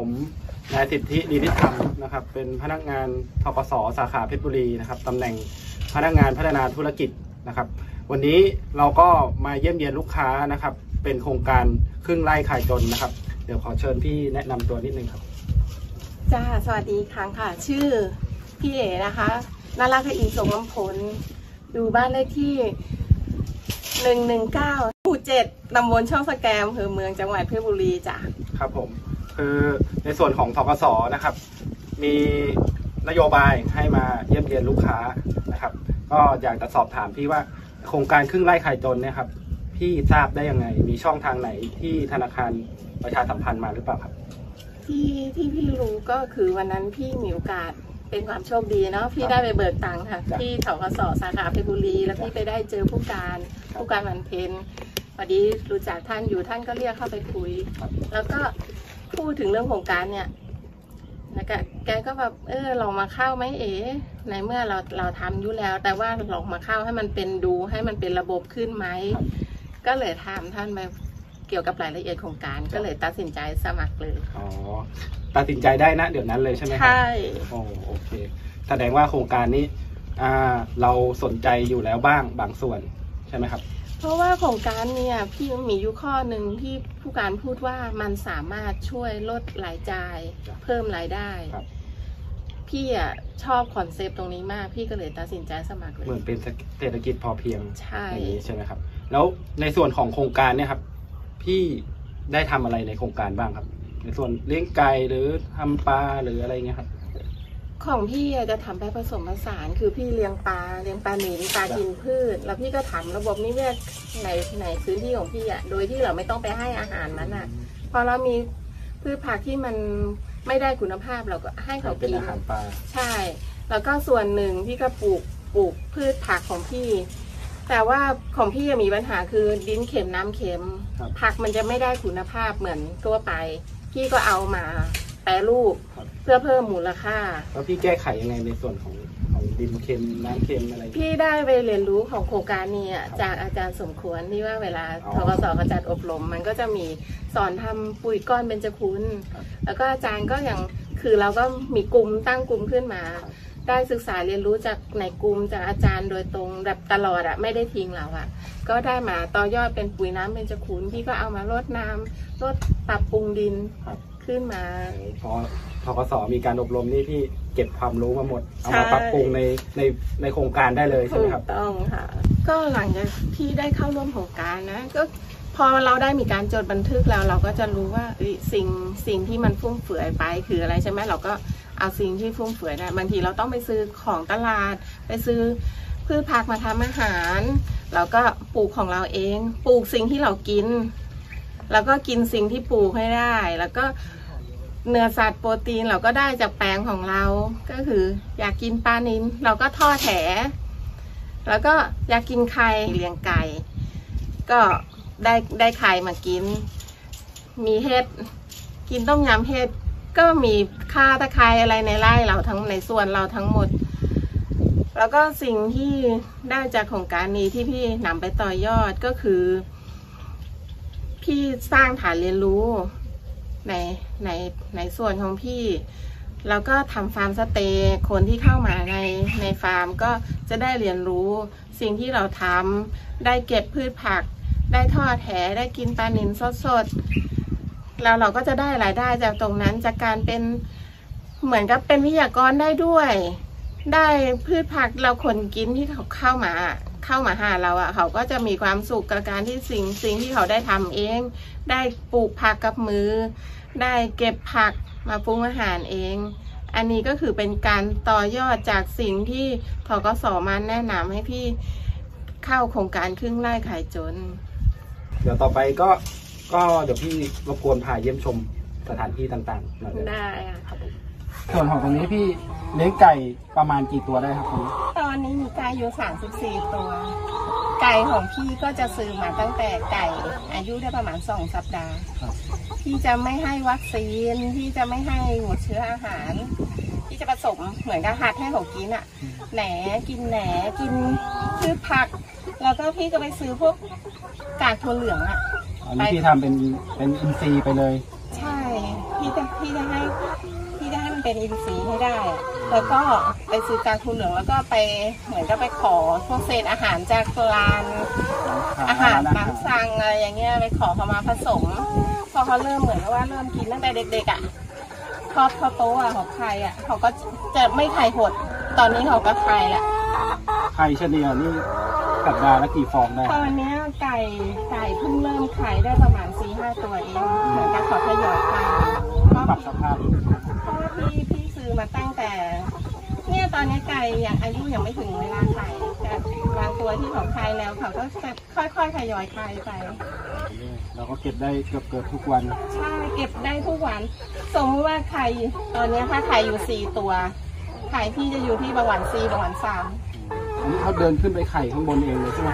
วัสดีครับผมนายสิทธิดีนิธรรมนะครับ เป็นพนักงานทกสสาขาเพชรบุรีนะครับตำแหน่งพนักงานพัฒนาธุรกิจนะครับ วันนี้เราก็มาเยี่ยมเยียนลูกค้านะครับ เป็นโครงการครึ่งไร่ขายจนนะครับ เดี๋ยวขอเชิญพี่แนะนำตัวนิดนึงครับจ้าสวัสดีครั้งค่ะ ชื่อพี่เอ๋นะคะนาราคอีสงลำพลอยู่บ้านเลขที่หนึ่งหนึ่งเก้าหมู่เจ็ดตำบลช่องสแกมอำเภอเมืองจังหวัดเพชรบุรีจ้ะครับผม คือในส่วนของทกสนะครับ มีนโยบายให้มาเยี่ยมเยียนลูกค้านะครับ ก็อยากจะสอบถามพี่ว่าโครงการครึ่งไร่ขายจนเนี่ยครับ พี่ทราบได้ยังไง มีช่องทางไหนที่ธนาคารประชาสัมพันธ์มาหรือเปล่าครับ ที่ที่พี่รู้ก็คือวันนั้นพี่มีโอกาสเป็นความโชคดีเนาะพี่ได้ไปเบิกตังค์ค่ะจ้ะที่ถกสสาขาเพชรบุรี แล้วพี่ไปได้เจอผู้การครับผู้การวันเพ็ญพอดีรู้จักท่านอยู่ท่านก็เรียกเข้าไปคุยครับแล้วก็ พูดถึงเรื่องโครงการเนี่ยแล้วก็แกก็แบบเออลองมาเข้าไหมเอ๋ในเมื่อเราเราทำอยู่แล้ว แต่ว่าลองมาเข้าให้มันเป็นดูให้มันเป็นระบบขึ้นไหมครับก็เลยถามท่านไปเกี่ยวกับรายละเอียดโครงการก็เลยตัดสินใจสมัครเลยอ๋อตัดสินใจได้นะเดี๋ยวนั้นเลยใช่ไหมครัใช่โอ้โอเค แสดงว่าโครงการนี้อ่าเราสนใจอยู่แล้วบ้างบางส่วนใช่ไหมครับ เพราะว่าโครงการเนี่ยพี่มีอยู่ข้อหนึ่งที่ผู้การพูดว่ามันสามารถช่วยลดรายจ่ายครับเพิ่มรายได้ครับ พี่อะชอบคอนเซปต์ตรงนี้มาก พี่ก็เลยตัดสินใจสมัครเลเหมือยนเป็นเศรษฐกิจพอเพียงใช่ อย่างนี้ใช่ไหมครับ แล้วในส่วนของโครงการเนี่ยครับ พี่ได้ทำอะไรในโครงการบ้างครับ ในส่วนเลี้ยงไก่หรือทำปลาหรืออะไรเงี้ยครับ ของพี่อะจะทำแบบผสมผสาน คือพี่เลี้ยงปลาเลี้ยงปลาหนินปลาจ้ะกินพืช แล้วพี่ก็ทำระบบนิเวศในในพื้นที่ของพี่อะโดยที่เราไม่ต้องไปให้อาหารมันอะพอเรามีพืชผักที่มันไม่ได้คุณภาพเราก็ให้เขาเป็นกินอาหารปลา ใช่ แล้วก็ส่วนหนึ่งพี่ก็ปลูกปลูกพืชผักของพี่ แต่ว่าของพี่ยังมีปัญหาคือดินเค็มน้ำเค็ม ครับ ผักมันจะไม่ได้คุณภาพเหมือนทั่วไป พี่ก็เอามา แปรรูปครับ เพื่อเพิ่มมูลค่า แล้วพี่แก้ไขยังไงในส่วนของของดินเค็มน้ำเค็มอะไร พี่ได้ไปเรียนรู้ของโครงการนี้อะครับจากอาจารย์สมควรที่ว่าเวลาอ๋อทกศเขาจัดอบรม มันก็จะมีสอนทำปุ๋ยก้อนเบญจคุณ ครับ แล้วก็อาจารย์ก็อย่างคือเราก็มีกลุ่มตั้งกลุ่มขึ้นมา ครับ ได้ศึกษาเรียนรู้จากในกลุ่มจากอาจารย์โดยตรงแบบตลอดอะไม่ได้ทิ้งเราอะก็ได้มาต่อยอดเป็นปุ๋ยน้ำเบญจคุณพี่ก็เอามารดน้ำรดปรับปรุงดิน ครับ ขึ้นมา พอทกสมีการอบรมนี่พี่เก็บความรู้มาหมด เอามาใช่ปรับปรุงในในในโครงการได้เลยใช่ไหถูมกครับต้องค่ะ ก็หลังจากที่ได้เข้าร่วมโครงการนะ ก็พอเราได้มีการจดบันทึกแล้วเราก็จะรู้ว่าเอ้ยสิ่งสิ่งที่มันฟุ่มเฟือยไปคืออะไรใช่ไหมเราก็เอาสิ่งที่ฟุ่มเฟือยได้บางทีเราต้องไปซื้อของตลาด ไปซื้อพืชผักมาทำอาหารเราก็ปลูกของเราเอง ปลูกสิ่งที่เรากิน แล้วก็กินสิ่งที่ปลูกให้ได้ แล้วก็ เนื้อสัตว์โปรตีนเราก็ได้จากแปลงของเรา ก็คือ อยากกินปลานิลเราก็ทอดแถแล้วก็อยากกินไข่เลี้ยงไก่ ก็ได้ได้ไข่มากิน มีเห็ดกินต้มยำเห็ดก็มีข่าตะไคร้อะไรในไร่เราทั้งในส่วนเราทั้งหมด แล้วก็สิ่งที่ได้จากโครงการนี้ที่พี่นำไปต่อยอดก็คือ พี่สร้างฐานเรียนรู้ ในในในส่วนของพี่ แล้วก็ทำฟาร์มสเตย์คนที่เข้ามาในในฟาร์มก็จะได้เรียนรู้สิ่งที่เราทำได้เก็บพืชผัก ได้ทอดแหได้กินปลาหนินสดๆแล้วเราก็จะได้รายได้จากตรงนั้นจากการเป็นเหมือนกับเป็นวิทยากรได้ด้วย ได้พืชผักเราคนกินที่เขาเข้ามา เข้ามาหาเราอะ่ะ เขาก็จะมีความสุขกับการที่สิ่งสิ่งที่เขาได้ทำเอง ได้ปลูกผักกับมือ ได้เก็บผักมาปรุงอาหารเอง อันนี้ก็คือเป็นการต่อยอดจากสิ่งที่ทกสมาแนะนำให้พี่เข้าโครงการครึ่งไร่ขายจน เดี๋ยวต่อไปก็ก็เดี๋ยวพี่รบกวนพาเยี่ยมชมสถานที่ต่างๆหน่อยได้ไหมได้อะครับผมส่วนของตรงนี้พี่เลี้ยงไก่ประมาณกี่ตัวได้ครับตรงนี้ตอนนี้มีไก่ อยู่ 34 ตัว ไก่ของพี่ก็จะซื้อมาตั้งแต่ไก่ อายุได้ประมาณ 2 สัปดาห์ ครับพี่จะไม่ให้วัคซีน พี่จะไม่ให้หัวเชื้ออาหาร พี่จะผสมเหมือนกับหัดให้เขากินอะแหนกินแหนกินพืชผัก แล้วก็พี่ก็ไปซื้อพวกกากถั่วเหลืองอะ อันนี้พี่ทำเป็นเป็นอินซีย์ไปเลย ใช่ พี่จะพี่จะให้พี่จะให้มันเป็นอินทรีย์ให้ได้อะแล้วก็ ไปซื้อกาคูเหลืองแล้วก็ไปเหมือนกับไปขอพวกเศษอาหารจากร้านอาหารน้ำสั่งอะไรอย่างเงี้ยไปขอเขามาผสม พอเขาเริ่มเหมือนกับว่าเริ่มกินตั้งแต่เด็กๆอะทอดข้าวโต๊ะอะของไข่อะเขาก็จะไม่ไข่หด ตอนนี้เขาก็ไข่ละไข่เฉลี่ยนี่สัปดาห์ละกี่ฟองได้ตอนเนี้ยไก่ไก่เพิ่งเริ่มไข่ได้ประมาณสี่ห้าตัวเองเหมือนกับเขาทยอยไข่เพราะปรับสภาพเพราะว่าพี่พี่ซื้อมาตั้งแต่เนี่ยตอนนี้ไก่ยังอายุยังไม่ถึงเวลาไข่แต่บางตัวที่เขาไข่แล้วเขาก็จะค่อยๆทยอยไข่ไป เราก็เก็บได้เกือบเกือบทุกวัน ใช่เก็บได้ทุกวันสมมติว่าไข่ตอนนี้ถ้าไข่อยู่สี่ตัวไข่พี่จะอยู่ที่บางวันสี่บางวันสามอันนี้เขาเดินขึ้นไปไข่ข้างบนเองเลยใช่ไหม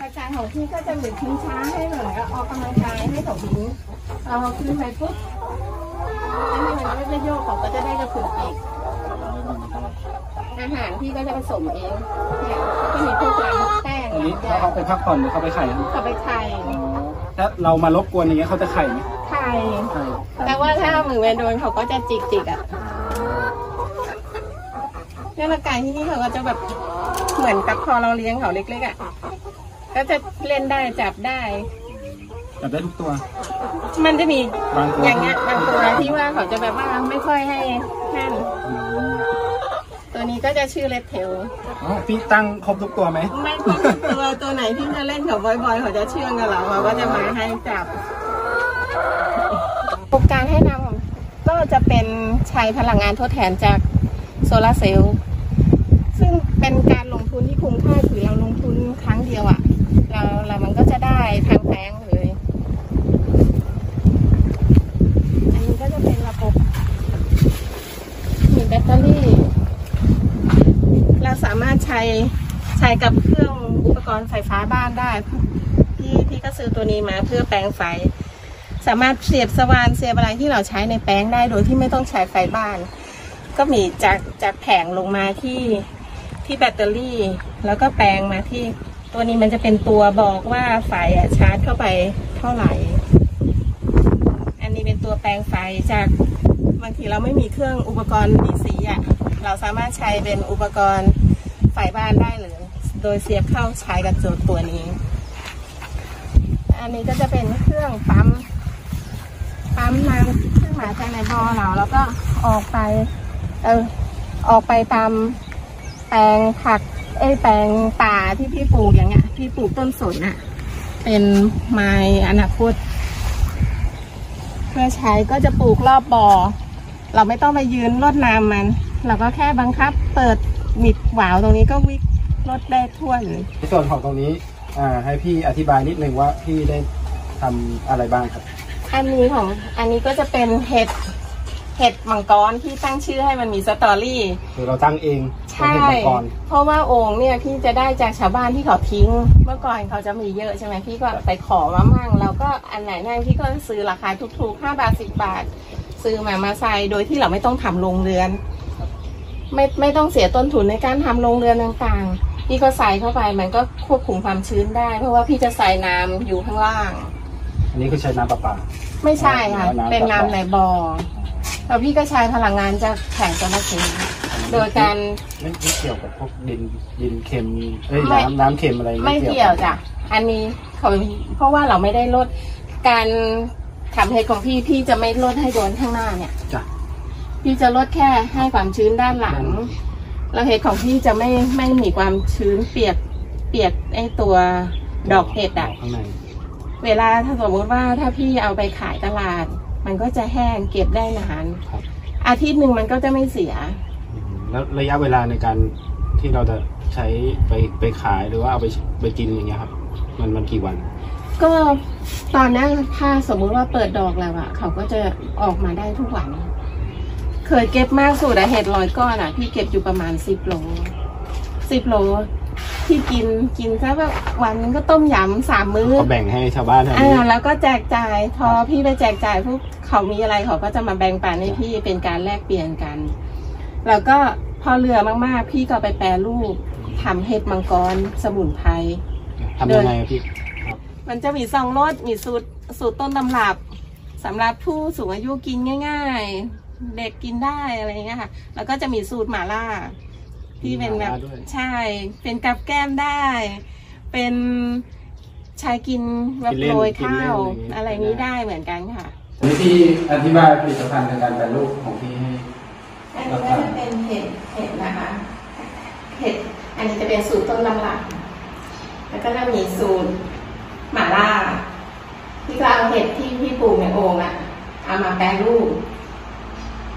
อาจารย์ของพี่ก็จะเหมือนทิ้งช้าให้เหมือนกับออกกำลังกายให้เขาบินเราขึ้นไปปุ๊บ แล้วมันก็จะโยกเขาก็จะได้กระพืออีก อาหารพี่ก็จะผสมเองเนี่ยก็มีพวกร้านแป้งอันนี้เขาไปพักผ่อนหรือเขาไปไข่ครับเขาไปไข่ถ้าเรามารบกวนอย่างเงี้ยเขาจะไข่ไหมไข่ ไข่แต่ว่าถ้ามือไปโดนเขาก็จะจิกจิกๆอะเนี่ยละไก่ที่นี่เขาก็จะแบบเหมือนกับพอเราเลี้ยงเขาเล็กๆอะ ก็จะเล่นได้จับได้ จับได้ทุกตัว มันจะมีบางตัว อย่างเงี้ยบางตัวที่ว่าเขาจะแบบว่าไม่ค่อยให้นั่นอืมตัวนี้ก็จะชื่อเลดเทลอ๋อพี่ตั้งครบทุกตัวไหมไม่ค่อยทุกตัวตัวไหนที่จะเล่นกับบ่อยๆเขาจะเชื่องกับเราเขาก็จะมาให้จับโครงการให้นำก็จะเป็นใช้พลังงานทดแทนจากโซลาร์เซลล์ ซึ่งเป็นการลงทุนที่คุ้มค่าคือเราลงทุนครั้งเดียวอะเราเรามันก็จะได้ทางแปลงเลย อันนี้ก็จะเป็นระบบมีแบ ตเตอรี่ เราสามารถใช้ใช้กับเครื่องอุปกรณ์ไฟฟ้าบ้านได้พี่พี่ก็ซื้อตัวนี้มาเพื่อแปลงไฟ สามารถเสียบสว่านเสียบอะไรที่เราใช้ในแปลงได้โดยที่ไม่ต้องใช้ไฟบ้าน ก็มีจากจากแผงลงมาที่ที่แบตเตอรี่ แล้วก็แปลงมาที่ตัวนี้มันจะเป็นตัวบอกว่าไฟอะชาร์จเข้าไปเท่าไหร่ อันนี้เป็นตัวแปลงไฟจาก บางทีเราไม่มีเครื่องอุปกรณ์ดีสีอะเราสามารถใช้เป็นอุปกรณ์ไฟบ้านได้เลยโดยเสียบเข้าใช้กับโจทย์ตัวนี้ อันนี้ก็จะเป็นเครื่องปั๊มปั๊มน้ำขึ้นมาจากในบ่อเราแล้วก็ออกไป เออออกไปตามแปลงผักเอ้แปลงป่าที่พี่ปลูกอย่างเงี้ยพี่ปลูกต้นสนอะเป็นไม้อนาคตเพื่อใช้ก็จะปลูกรอบบ่อ เราไม่ต้องไปยืนรดน้ำมัน เราก็แค่บังคับ เปิดมิดหวาวตรงนี้ก็วิกรดได้ทั่วเลยในส่วนของตรงนี้อ่าให้พี่อธิบายนิดนึงว่าพี่ได้ทำอะไรบ้างครับ อันนี้ของอันนี้ก็จะเป็นเห็ดเห็ดมังกรที่ตั้งชื่อให้มันมีสตอรี่ คือเราตั้งเองเป็นใช่ เห็ดมังกร เพราะว่าโอ่งเนี่ยพี่จะได้จากชาวบ้านที่เขาทิ้ง เมื่อก่อนเขาจะมีเยอะใช่ไหมพี่ก็ไปขอมามั่งเราก็อันไหนนั่นพี่ก็ซื้อราคาถูกๆห้าบาทสิบบาท ซื้อมามาใส่โดยที่เราไม่ต้องทำโรงเรือน ไม่ไม่ต้องเสียต้นทุนในการทำโรงเรือนต่างๆพี่ก็ใส่เข้าไปมันก็ควบคุมความชื้นได้ เพราะว่าพี่จะใส่น้ำอยู่ข้างล่าง อันนี้คือใช้น้ำประปา ไม่ใช่ค่ะอ๋อน้ำเป็นน้ำในบ่อแล้วพี่ก็ใช้พลังงานจากแผงโซลาร์เซลล์โดยการไม่ไม่เกี่ยวกับพวกดินดินเค็มเอ้ยไม่น้ำน้ำเค็มอะไรไม่เกี่ยวจ้ะอันนี้เขาเพราะว่าเราไม่ได้ลดการ ทำเห็ดของพี่พี่จะไม่ลดให้โดนข้างหน้าเนี่ย จ้ะ พี่จะลดแค่ให้ความชื้นด้านหลังอืมแล้วเห็ดของพี่จะไม่ไม่มีความชื้นเปียกเปียกไอตัวดอกเห็ดอะข้างในเวลาถ้าสมมติว่าถ้าพี่เอาไปขายตลาด มันก็จะแห้งเก็บได้นาน ครับอาทิตย์หนึ่งมันก็จะไม่เสีย อืมแล้วระยะเวลาในการที่เราจะใช้ไปไปขายหรือว่าเอาไปไปกินอย่างเงี้ยครับ มันมันกี่วัน ก็ตอนนั้นถ้าสมมุติว่าเปิดดอกแล้วอะเขาก็จะออกมาได้ทุกวัน เคยเก็บมากสุดอะเห็ดร้อยก้อนอะพี่เก็บอยู่ประมาณสิบโลสิบโลที่กินกินซะแบบวันนึงก็ต้มยำสามมื้อก็แบ่งให้ชาวบ้านแถวอ่านี้แล้วก็แจกจ่ายพอพี่ไปแจกจ่ายพวกเขามีอะไรเขาก็จะมาแบ่งปันให้พี่เป็นการแลกเปลี่ยนกัน แล้วก็พอเหลือมากๆ พี่ก็ไปแปรรูปทำเห็ดมังกรสมุนไพรทำยังไงอะพี่ มันจะมีสองรสมีสูตรสูตรต้นตำรับสำหรับผู้สูงอายุกินง่าย ๆ เด็กกินได้อะไรอย่างเงี้ยค่ะ แล้วก็จะมีสูตรหม่าล่า ที่เป็นแบบหม่าล่าด้วยใช่ เป็นกับแก้มได้ เป็นชายกินแบบโรยข้าวอะไรนี้ได้เหมือนกันค่ะอันนี้ที่อธิบายผลิตภัณฑ์ในการแปรรูปของพี่ให้อันนี้ก็จะเป็นเห็ดเห็ดนะคะเห็ดอันนี้จะเป็นสูตรต้นตำรับแล้วก็จะมีสูตร หม่าล่าที่ก็เอาเห็ดที่พี่ปลูกในโอ่งอะเอามาแปรรูป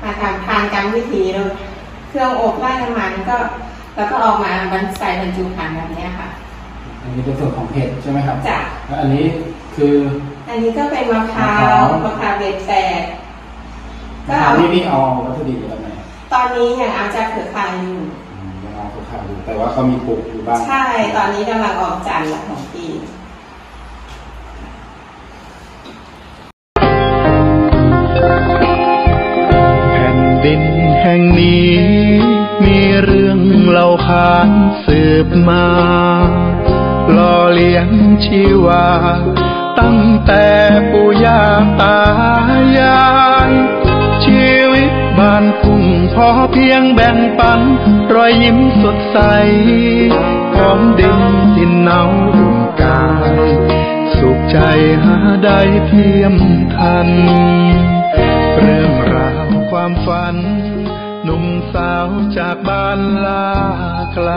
มาทำทานกรรมวิธีเลยเครื่องอบไล่น้ำมันก็ แล้วก็ออกมาบรรใส่บรรจุภัณฑ์แบบเนี้ยค่ะ อันนี้เป็นส่วนของเห็ดใช่ไหมครับจากแล้วอันนี้คือ อันนี้ก็เป็นมะพร้ามะพร้าวมะพร้าวเบ็ดแตกก็อัเอานนี้พี่เอาวัตถุดิบมาจากไหนตอนนี้ยังเอาจากเขือข่ายอยู่อืมยังเอาขายอยู่แต่ว่าก็มีปลูกอยู่บ้างใช่ ตอนนี้กำลังออกจันทร์ละของปี ขานสืบมาหล่อเลี้ยงชีวา ตั้งแต่ปู่ย่าตายาย ชีวิตบ้านทุ่งพอเพียงแบ่งปัน รอยยิ้มสดใสของดินที่เนาอุ่นกาย สุขใจหาได้เทียมทัน เรื่องราวความฝัน หนุ่มสาวจากบ้านลาไกล